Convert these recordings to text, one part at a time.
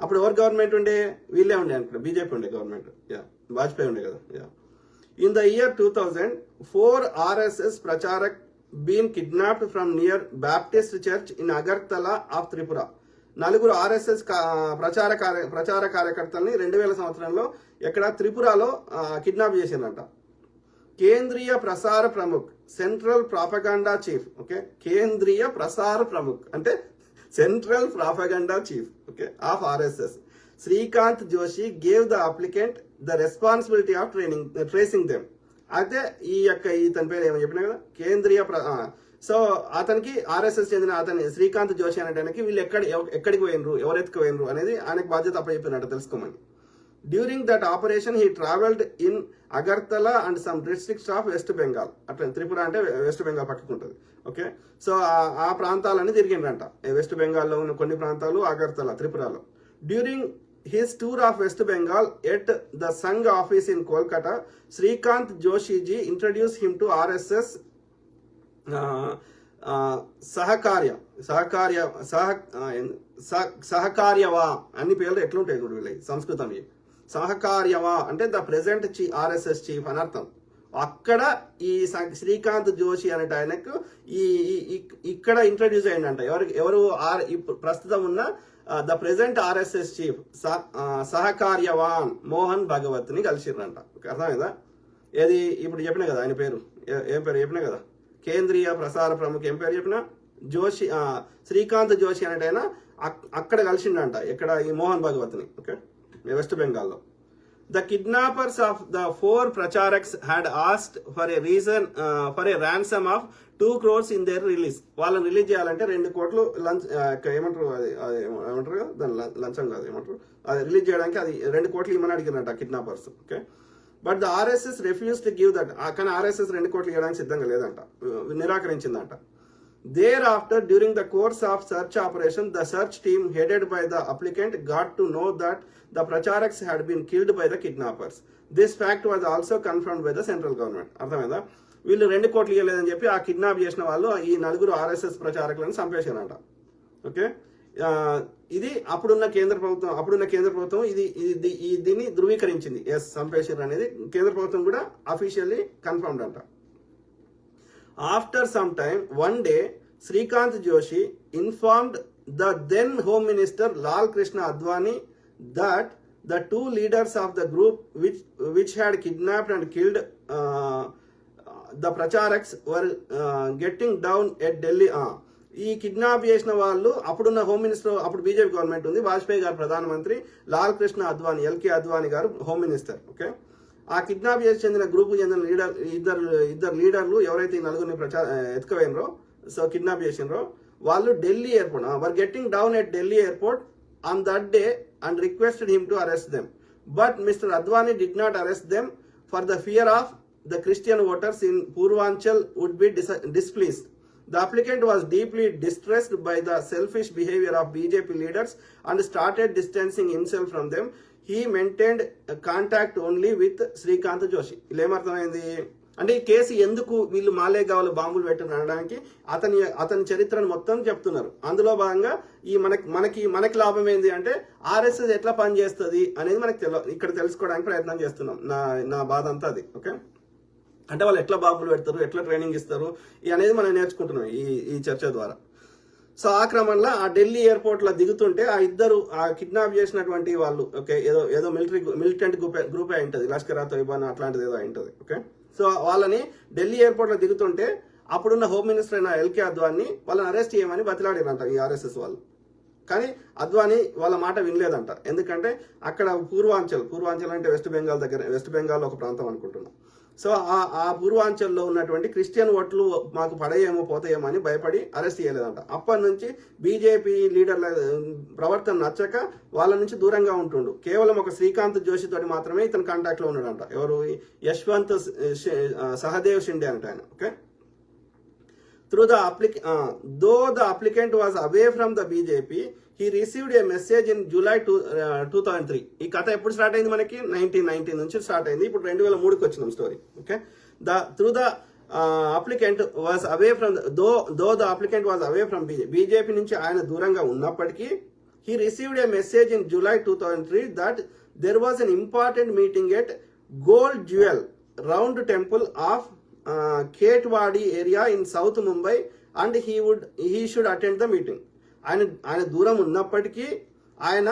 అప్పుడు ఎవరు గవర్నమెంట్ ఉండే? వీళ్ళే ఉండే అనుకుంటా. బీజేపీ ఉండే గవర్నమెంట్ యా వాజ్పేయి ఉండే కదా. Yeah in the year two thousand four RSS pracharak been kidnapped from near Baptist church in Agartala of Tripura నలుగురు ఆర్ఎస్ఎస్ ప్రచార కార్య ప్రచార కార్యకర్తల్ని రెండు వేల సంవత్సరంలో ఎక్కడ త్రిపురలో కిడ్నాప్ చేసిందంట. కేంద్రీయ ప్రసార ప్రముఖ్ సెంట్రల్ ప్రాపగాండా చీఫ్ ఓకే కేంద్రీయ ప్రసార ప్రముఖ్. అంటే central propaganda chief okay of RSS Shrikant Joshi gave the applicant the responsibility of training tracing them అయితే ఈ యొక్క ఇతని పేరు ఏమని చెప్పినా కదా? కేంద్రీయ సో అతనికి ఆర్ఎస్ఎస్ చెందిన అతని శ్రీకాంత్ జోషి అనేటానికి వీళ్ళు ఎక్కడ ఎక్కడికి పోయినరు ఎవరెత్తుకు పోయినరు అనేది ఆయనకు బాధ్యత అప్పచెప్పినట్టు తెలుసుకోమని. During that operation he travelled in Agartala and some districts of West Bengal. అట్లా త్రిపుర అంటే వెస్ట్ బెంగాల్ పక్కకు ఉంటుంది ఓకే? సో ఆ- ప్రాంతాలన్నీ తిరిగిండ్రంట వెస్ట్ బెంగాల్లో ఉన్న కొన్ని ప్రాంతాలు అగర్తల త్రిపురలో. During his tour of West Bengal at the Sangh office in Kolkata Shrikant Joshiji introduce him to RSS సహకార్య సహకార్య సహ సహ- సహకార్యవా అన్ని పేర్లు ఎట్లుంటాయి చూడు వీళ్ళవి సంస్కృతం సహకార్యవా అంటే ద ప్రెసెంట్ చీ ఆర్ఎస్ఎస్ చీఫ్ అని అర్థం. అక్కడ ఈ శ్రీకాంత్ జోషి అనేట ఆయనకు ఈ ఇక్కడ ఇంట్రడ్యూస్ అయ్యిందంట ఎవరు ఎవరు ఆర్ ఇప్పుడు ప్రస్తుతం ఉన్న ద ప్రెసెంట్ ఆర్ఎస్ఎస్ చీఫ్ సహకార్యవాన్ మోహన్ భగవత్ని కలిసిర్రంట అర్థమైందా? ఏది ఇప్పుడు చెప్పిన కదా ఆయన పేరు. ఏ- ఏం పేరు చెప్పిన కదా? కేంద్రీయ ప్రసార ప్రముఖ ఏం పేరు చెప్పిన? జోషి శ్రీకాంత్ జోషి అనేటైనా ఆయన అక్కడ కలిసిండంట. ఇక్కడ ఈ మోహన్ భగవత్ని. ఓకే? వెస్ట్ బెంగాల్లో the kidnappers of the four pracharaks had asked for a reason for a ransom of two crores in their release వాళ్ళని రిలీజ్ చేయాలంటే రెండు కోట్లు లంచ్ uh, ఏమంటారు అది అది ఏమంటారు కదా? దాని లంచం కాదు ఏమంటారు? అది రిలీజ్ చేయడానికి అది రెండు కోట్లు ఇమ్మని అడిగినట్ట kidnappers okay but the RSS refuse to give that కానీ ఆర్ఎస్ఎస్ రెండు కోట్లు ఇవ్వడానికి సిద్ధంగా లేదంట. Uh, నిరాకరించిందంట. Thereafter during the course of search operation the search team headed by the applicant got to know that the pracharaks had been killed by the kidnappers this fact was also confirm by the central government అర్థమైందా? వీళ్ళు రెండు కోట్లు ఇవ్వలేదని చెప్పి ఆ kidnap చేసిన వాళ్ళు ఈ నలుగురు ఆర్ఎస్ఎస్ ప్రచారకులను చంపేశారంట. ఓకే? ఇది అప్పుడున్న కేంద్ర ప్రభుత్వం అప్పుడున్న కేంద్ర ప్రభుత్వం ఇది ఇది ఈ దీన్ని ధృవీకరించింది. ఎస్ చంపేశారు అనేది కేంద్ర ప్రభుత్వం కూడా అఫీషియల్లీ కన్ఫర్మ్డ్ అంట. After some time one day Shrikant Joshi informed the then home minister Lal Krishna Advani that the two leaders of the group which which had kidnapped and killed the pracharaks were getting down at Delhi ఈ kidnap చేసిన వాళ్ళు అప్పుడున్న home minister అప్పుడు BJP government ఉంది. వాజ్పేయి గారు ప్రధానమంత్రి Lal Krishna Advani LK Advani garu home minister okay ఆ kidnap చేసి చెందిన గ్రూప్ చెందిన లీడర్ ఇద్దరు ఇద్దరు లీడర్లు ఎవరైతే ఈ నలుగురిని ప్రచార ఎత్తుకుపోయినరో సో కిడ్నాప్ చేసినరో వాళ్ళు Delhi airport were getting down at Delhi airport on that day and requested him to arrest them but mister Advani did not arrest them for the fear of the Christian voters in Purvanchal would be dis- displeased. The applicant was deeply distressed by the selfish behavior of BJP leaders and started distancing himself from them. He maintained contact only with Shrikant Joshi Joshi. ఇలా ఏమర్థమైంది అంటే ఈ case ఎందుకు వీళ్ళు మాలేగావులు బాంబులు పెట్టారు అనడానికి అతని అతని చరిత్రను మొత్తం చెప్తున్నారు. అందులో భాగంగా ఈ మనకి మనకి మనకి లాభం ఏంది అంటే ఆర్ఎస్ఎస్ ఎట్లా పనిచేస్తుంది అనేది మనకి తెల ఇక్కడ తెలుసుకోవడానికి ప్రయత్నం చేస్తున్నాం. నా నా బాధ అంతా అది ఓకే? అంటే వాళ్ళు ఎట్లా బాంబులు పెడతారు ఎట్లా ట్రైనింగ్ ఇస్తారు అనేది మనం నేర్చుకుంటున్నాం ఈ ఈ చర్చ ద్వారా. సో ఆ క్రమంలో ఆ ఢిల్లీ ఎయిర్పోర్ట్లో దిగుతుంటే ఆ ఇద్దరు ఆ కిడ్నాప్ చేసినటువంటి వాళ్ళు ఓకే ఏదో ఏదో మిలిటరీ మిలిటెంట్ గ్రూప్ గ్రూప్ అయి ఉంటుంది లష్కర్ తోయిబాన్ అట్లాంటిది ఏదో అయి ఉంటుంది ఓకే? సో వాళ్ళని ఢిల్లీ ఎయిర్పోర్ట్లో దిగుతుంటే అప్పుడున్న హోమ్ మినిస్టర్ అయిన ఎల్కే అద్వాన్ని వాళ్ళని అరెస్ట్ చేయమని బతిలాడిరంట ఈ ఆర్ఎస్ఎస్ వాళ్ళు. కానీ అద్వానీ వాళ్ళ మాట వినలేదంట. ఎందుకంటే అక్కడ పూర్వాంచల్ పూర్వాంచల్ అంటే వెస్ట్ బెంగాల్ దగ్గర వెస్ట్ బెంగాల్ ఒక ప్రాంతం అనుకుంటున్నాం. సో ఆ ఆ పూర్వాంచల్లో ఉన్నటువంటి క్రిస్టియన్ ఓట్లు మాకు పడేయేమో పోతాయేమో అని భయపడి అరెస్ట్ చేయలేదంట. అప్పటి నుంచి బీజేపీ లీడర్ల ప్రవర్తన నచ్చక వాళ్ళ నుంచి దూరంగా ఉంటుండు. కేవలం ఒక శ్రీకాంత్ జోషితోటి మాత్రమే ఇతను కాంటాక్ట్లో ఉన్నాడంట. ఎవరు? యశ్వంత్ సహదేవ్ షిండే అంట ఆయన. Okay? Through the applic though the applicant was away from the BJP he received a message in July two two thousand three ఈ కథ ఎప్పుడు స్టార్ట్ అయింది మనకి? నైన్టీన్ నైన్టీన్ నుంచి స్టార్ట్ అయింది. ఇప్పుడు రెండు వేల మూడుకి వచ్చినాం story okay the through the applicant was away from though though the applicant was away from బీజే BJP నుంచి ఆయన దూరంగా ఉన్నప్పటికీ he received a message in July two thousand three that there was an important meeting at gold jewel round temple of Khetwadi area in South Mumbai and he would he should attend the meeting ఆయన ఆయన దూరం ఉన్నప్పటికీ ఆయన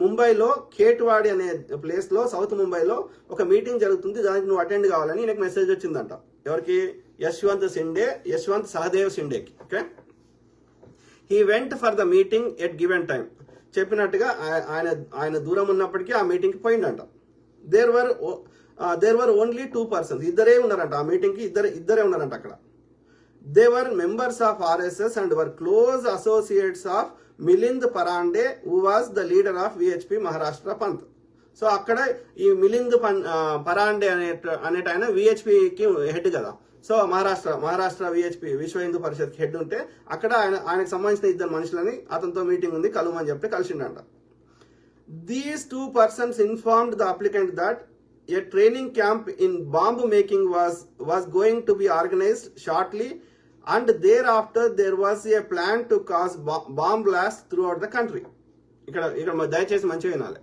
ముంబైలో కేట్వాడి అనే ప్లేస్లో south ముంబైలో ఒక మీటింగ్ జరుగుతుంది. దానికి నువ్వు అటెండ్ కావాలని నీకు మెసేజ్ వచ్చిందంట. ఎవరికి? Yashwant Shinde Yashwant Sahadev సిండేకి. Okay? He went for the meeting at given time చెప్పినట్టుగా ఆయన ఆయన దూరం ఉన్నప్పటికీ ఆ మీటింగ్కి పోయిందంట there were there were only two persons ఇద్దరే ఉన్నారంట. ఆ మీటింగ్కి ఇద్దరే ఇద్దరే ఉన్నారంట అక్కడ. They were members of RSS and were close associates of Milind Parande who was the leader of VHP Maharashtra Prant so అక్కడ ఈ మిలింద్ పన్ పరాండే అనే అనేట ఆయన విహెచ్పికి హెడ్ కదా. సో మహారాష్ట్ర మహారాష్ట్ర విహెచ్పి విశ్వ హిందూ పరిషత్ హెడ్ ఉంటే అక్కడ ఆయన ఆయనకు సంబంధించిన ఇద్దరు మనుషులని అతనితో మీటింగ్ ఉంది కలుమని చెప్తే కలిసిండంట. These two persons informed the applicant that a training camp in bomb making was was going to be organised shortly and thereafter there was a plan to cause bo- bomb blasts throughout the country. ఇక్కడ ఇక్కడ దయచేసి మంచిగా వినాలి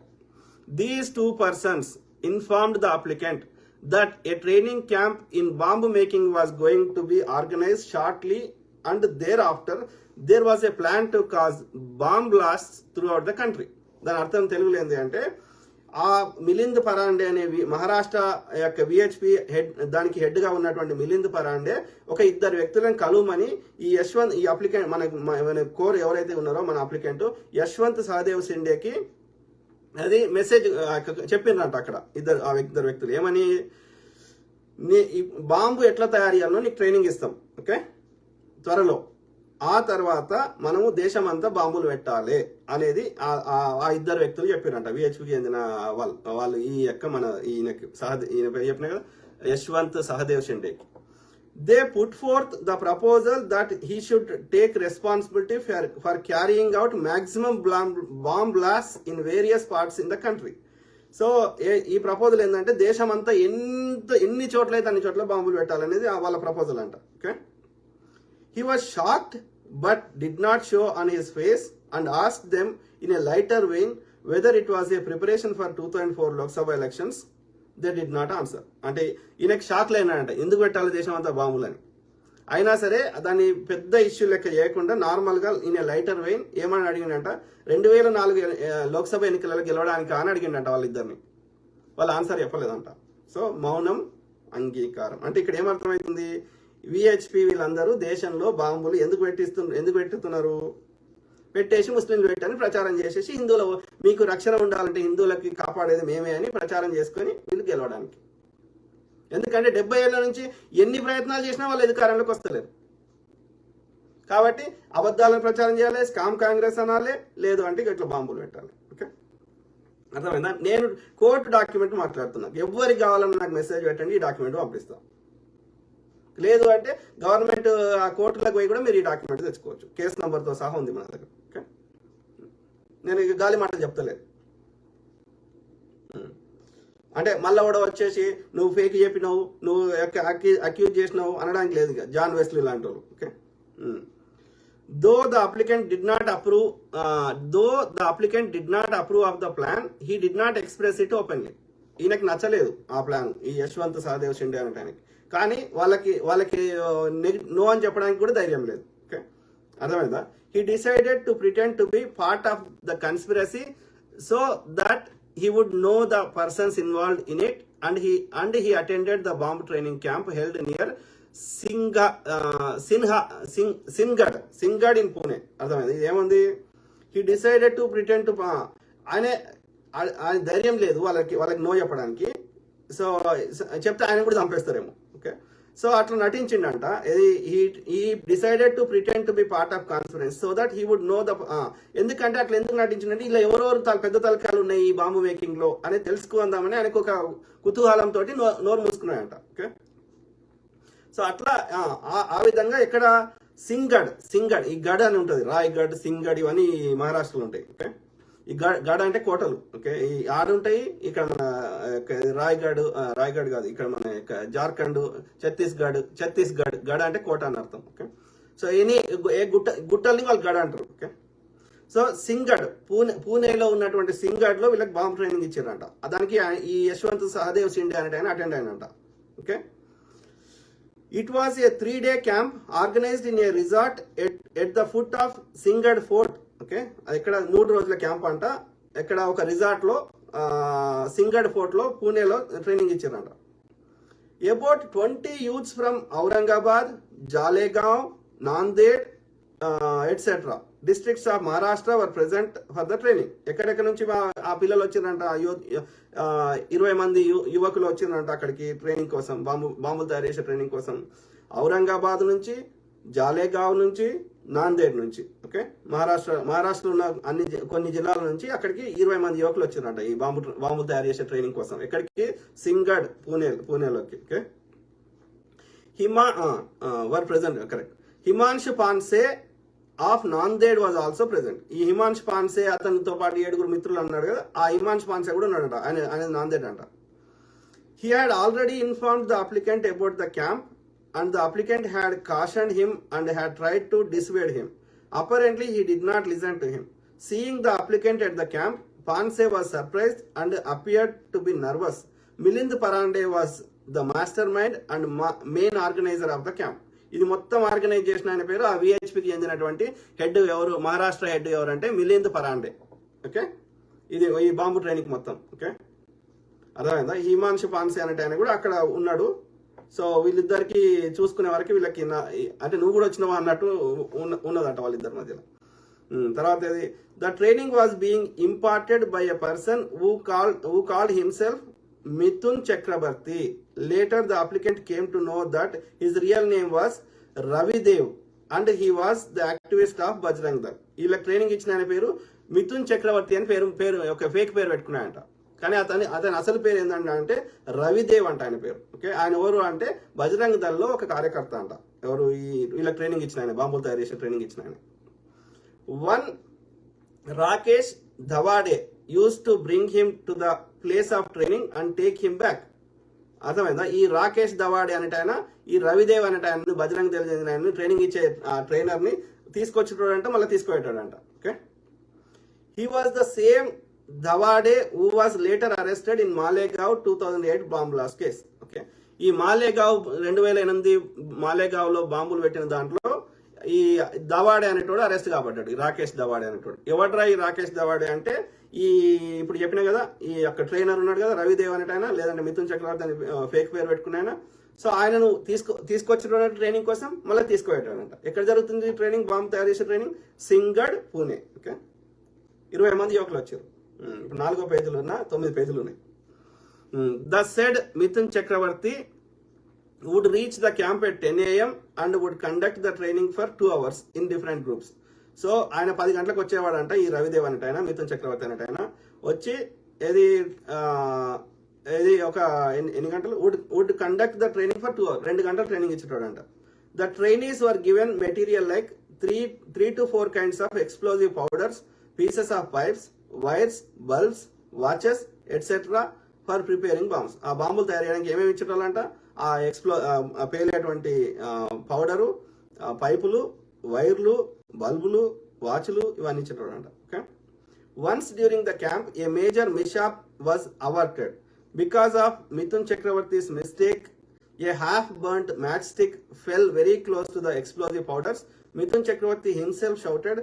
these two persons informed the applicant that a training camp in bomb making was going to be organise shortly and thereafter there was a plan to cause bomb blast throughout the country దాని అర్థం తెలుగులో ఏంటి అంటే ఆ మిలింద్ పరాండే అనే మహారాష్ట్ర యొక్క VHP head దానికి హెడ్గా ఉన్నటువంటి మిలింద్ పరాండే ఒక ఇద్దరు వ్యక్తులను కలుమని ఈ యశ్వంత్ ఈ అప్లికెంట్ మన మన కోర్ ఎవరైతే ఉన్నారో మన అప్లికెంట్ యశ్వంత్ సహదేవ్ సిండేకి అది మెసేజ్ చెప్పిండ్రంట అక్కడ ఇద్దరు ఆ ఇద్దరు వ్యక్తులు. ఏమని? నీ బాంబు ఎట్లా తయారు చేయాలో నీకు ట్రైనింగ్ ఇస్తాం. ఓకే? త్వరలో. ఆ తర్వాత మనము దేశమంతా బాంబులు పెట్టాలి అనేది ఆ- ఇద్దరు వ్యక్తులు చెప్పారంట. విహెచ్పికి చెందిన వాళ్ళు. వాళ్ళు ఈ యొక్క మన ఈయనకి సహదే ఈయన చెప్పిన కదా? Yashwant Sahadev Shinde. They put forth the proposal that he should take responsibility for for carrying out maximum bomb blast in various parts in the country so ఈ ప్రపోజల్ ఏంటంటే దేశమంతా ఎంత ఎన్ని చోట్లయితే అన్ని చోట్ల బాంబులు పెట్టాలనేది వాళ్ళ ప్రపోజల్ అంట. Okay He was shocked but did not show on his face and asked them in a lighter vein whether it was a preparation for 2004 Lok Sabha elections. They did not answer అంటే ఈయనకి shock లేనంట ఎందుకు పెట్టాలి దేశం అంతా బాంబులని? అయినా సరే దాన్ని పెద్ద ఇష్యూ లెక్క చేయకుండా నార్మల్గా ఈయన లైటర్ వెయిన్ ఏమని అడిగిందంట రెండు వేల నాలుగు లోక్సభ ఎన్నికలలో గెలవడానికి అని అడిగిండంట వాళ్ళిద్దరిని. వాళ్ళ ఆన్సర్ చెప్పలేదంట. సో మౌనం అంగీకారం. అంటే ఇక్కడ ఏమర్థమైంది విహెచ్పి వీళ్ళందరూ దేశంలో బాంబులు ఎందుకు పెట్టిస్తున్నారు ఎందుకు పెట్టుతున్నారు? పెట్టేసి ముస్లింలు పెట్టని ప్రచారం చేసేసి హిందువుల మీకు రక్షణ ఉండాలంటే హిందువులకి కాపాడేది మేమే అని ప్రచారం చేసుకొని వీళ్ళు గెలవడానికి. ఎందుకంటే డెబ్బై ఏళ్ళ నుంచి ఎన్ని ప్రయత్నాలు చేసినా వాళ్ళు అధికారంలోకి వస్తలేరు. కాబట్టి అబద్ధాలను ప్రచారం చేయాలి స్కామ్ కాంగ్రెస్ అనాలి లేదు అంటే ఇట్లా బాంబులు పెట్టాలి. ఓకే? అర్థమైందా? నేను కోర్టు డాక్యుమెంట్ మాట్లాడుతున్నాను ఎవరికి కావాలన్నా నాకు మెసేజ్ పెట్టండి ఈ డాక్యుమెంట్ పంపిస్తాం. లేదు అంటే గవర్నమెంట్ ఆ కోర్టులకు పోయి కూడా మీరు ఈ డాక్యుమెంట్ తెచ్చుకోవచ్చు. కేసు నెంబర్తో సహా ఉంది మన దగ్గర. ఓకే? నేను ఇక గాలి మాటలు చెప్తలేదు. అంటే మళ్ళా కూడా వచ్చేసి నువ్వు ఫేక్ చెప్పినావు నువ్వు అక్యూజ్ చేసినావు అనడానికి లేదు ఇక. జాన్ వెస్లీ లాంటి వాళ్ళు. Okay? Though the applicant did not approve though the applicant did not approve of the plan he did not express it openly ఈయనకి నచ్చలేదు ఆ ప్లాన్ ఈ యశ్వంత్ సహదేవ్ షిండే అనటానికి. కానీ వాళ్ళకి వాళ్ళకి నో అని చెప్పడానికి కూడా ధైర్యం లేదు. ఓకే అర్థమైందా? He decided to pretend to be part of the conspiracy so that he would know the persons involved in it and he and he attended the bomb training camp held near Singha Sinha Singh Sinhagad Sinhagad in Pune అర్థమైంది? ఏముంది? He decided to pretend to ఆయన ఆయన ధైర్యం లేదు వాళ్ళకి వాళ్ళకి no చెప్పడానికి. So చెప్తే ఆయన కూడా చంపేస్తారేమో. సో అట్లా నటించిండంట. ఈ decided to pretend to be part of conference so that he would know the ఎందుకంటే అట్లా ఎందుకు నటించిందంటే ఇలా ఎవరెవరు పెద్ద తలకాలు ఉన్నాయి ఈ బాంబు మేకింగ్లో అనేది తెలుసుకుందామని ఆయనకు ఒక కుతూహలంతో నోరు మూసుకున్నాయంట ఓకే? సో అట్లా ఆ, విధంగా ఇక్కడ సింగడ్ సింగడ్ ఈ గడ్ అని ఉంటుంది. రాయ్గఢ్ సింగడ్ ఇవన్నీ మహారాష్ట్రలో ఉంటాయి. ఓకే? ఈ గడ్ గడ్ అంటే కోటలు. ఓకే? ఈ ఆడు ఉంటాయి ఇక్కడ మన రాయ్గఢ్ రాయ్గఢ్ కాదు ఇక్కడ మన యొక్క జార్ఖండ్ ఛత్తీస్గఢ్ ఛత్తీస్గఢ్ గఢ అంటే కోట అని అర్థం ఓకే? సో ఎనీ ఏ గుట్ట గుట్టల్ని వాళ్ళు గఢ అంటారు ఓకే? సో సింగడ్ పూణే పూణేలో ఉన్నటువంటి సింగడ్లో వీళ్ళకి బాంబ్ ట్రైనింగ్ ఇచ్చారంట దానికి ఈ యశ్వంత్ సహదేవ్ సిండే అనే ఆయన attend అయినంట okay? It was a three day camp organised in a resort at at the foot of Sinhagad fort okay? అది ఇక్కడ మూడు రోజుల క్యాంప్ అంట. ఇక్కడ ఒక రిసార్ట్లో సింగడ్ ఫోర్ట్లో పూణేలో ట్రైనింగ్ ఇచ్చారంట. About twenty youths from Aurangabad Jalgaon Nanded etcetera districts of Maharashtra were present for the training ఎక్కడెక్కడ నుంచి ఆ- పిల్లలు వచ్చిందంట ఇరవై మంది యువకులు వచ్చిందంట అక్కడికి ట్రైనింగ్ కోసం బాంబు బాంబులు తయారు చేసే ట్రైనింగ్ కోసం. ఔరంగాబాద్ నుంచి జాలేగావ్ నుంచి నాందేడ్ నుంచి ఓకే? మహారాష్ట్ర మహారాష్ట్రలో ఉన్న అన్ని కొన్ని జిల్లాల నుంచి అక్కడికి ఇరవై మంది యువకులు వచ్చారంట ఈ బాంబు బాంబు తయారు చేసే ట్రైనింగ్ కోసం. ఎక్కడికి? Sinhagad Pune పూణేలోకి okay? Hima were present correct. Himanshu Panse of Nanded was also present ఈ హిమాంశు పాన్సే అతనితో పాటు ఏడుగురు మిత్రులు అన్నాడు కదా ఆ హిమాంశు పాన్సే కూడా ఉన్నాడంట ఆయన ఆయన నాందేడ్ అంట. He had already informed the applicant about the camp and the applicant had caution him and had tried to dissuade him apparently he did not listen to him seeing the applicant at the camp Panse was surprised and appeared to be nervous Milind Parande was the mastermind and main organiser of the camp ఇది మొత్తం organise చేసిన ఆయన పేరు ఆ విహెచ్పికి చెందినటువంటి head ఎవరు Maharashtra head ఎవరు అంటే మిలింద్ పరాండే ఓకే ఇది ఈ బాంబు ట్రైనింగ్ మొత్తం. ఓకే అర్థమైందా? హిమాంశు పాన్సే అనే ఆయన కూడా అక్కడ ఉన్నాడు. సో వీళ్ళిద్దరికి చూసుకునే వరకు వీళ్ళకి అంటే నువ్వు కూడా వచ్చినావా అన్నట్టు ఉన్న- ఉన్నదంట వాళ్ళిద్దరి మధ్యలో. తర్వాత ఇది the training was being imparted by a person who call who called himself Mithun Chakraborty later the applicant came to know that his real name was Ravidev and he was the activist of Bajrang Dal వీళ్ళకి training ఇచ్చిన ఆయన పేరు మిథున్ చక్రవర్తి అని పేరు పేరు ఒక fake పేరు పెట్టుకున్నాయంట కానీ అతని అతని అసలు పేరు ఏంటంటే అంటే రవిదేవ్ అంట ఆయన పేరు. ఓకే? ఆయన ఎవరు అంటే బజరంగ్ దళ్ ఒక కార్యకర్త అంట. ఎవరు? ఈ వీళ్ళ ట్రైనింగ్ ఇచ్చిన ఆయన బాంబులు తయారు చేసే ట్రైనింగ్ ఇచ్చిన ఆయన. One Rakesh Dhawade used to bring him to the place of training and take him back అర్థమైందా? ఈ రాకేష్ దవాడే అనేట ఆయన ఈ రవిదేవ్ అనేట ఆయన బజరంగ్ దళ చెందిన ఆయన ట్రైనింగ్ ఇచ్చే ఆ ట్రైనర్ని తీసుకొచ్చేటోడంట మళ్ళీ తీసుకుపోయేటాడంట. Okay? He was the same Dhawade who was later arrested in Malegaon two thousand eight bomb blast case okay ఈ మాలేగావ్ రెండు వేల ఎనిమిది మాలేగావ్లో బాంబులు పెట్టిన దాంట్లో ఈ దవాడే అనేటోడు అరెస్ట్ కాబడ్డాడు. రాకేష్ దవాడే అనేటోడు. ఎవడ్రా ఈ రాకేష్ దవాడే అంటే ఈ ఇప్పుడు చెప్పిన కదా ఈ యొక్క ట్రైనర్ ఉన్నాడు కదా రవిదేవ్ అనేటైనా లేదంటే మిథున్ చక్రవర్తి అని ఫేక్ పేరు పెట్టుకున్నాయన సో ఆయనను తీసుకో తీసుకొచ్చిన ట్రైనింగ్ కోసం మళ్ళీ తీసుకుపోయేటాడంట. ఎక్కడ జరుగుతుంది ట్రైనింగ్ బాంబు తయారు చేసే ట్రైనింగ్ సింగడ్ పూణే ఓకే ఇరవై మంది యువకులు వచ్చారు. ఇప్పుడు నాలుగో పేజీలు ఉన్న తొమ్మిది పేజీలు ఉన్నాయి the said Mithun Chakraborty would reach the camp at ten AM and would conduct the training for two hours in different groups so ఆయన పది గంటలకు వచ్చేవాడంట ఈ రవిదేవ్ అనేట ఆయన మిథున్ చక్రవర్తి అనేట ఆయన వచ్చి ఏది ఏది ఒక ఎన్ని ఎన్ని గంటలు? Would would conduct the training for two hour రెండు గంటలు training ఇచ్చేటోడంట. The trainees were given material like three three to four kinds of explosive powders pieces of pipes wires bulbs watches etcetera for preparing bombs ఆ బాంబులు తయారు చేయడానికి ఏమేమి ఇచ్చేటోళ్ళంట ఆ ఎక్స్ప్లో పేలేటువంటి powder పైపులు వైర్లు బల్బులు వాచ్లు ఇవన్నీ ఇచ్చేటోడంట okay once during the camp a major mishap was averted because of Mithun Chakraborty's mistake a half burned matchstick fell very close to the explosive powders Mithun Chakraborty shouted, shouted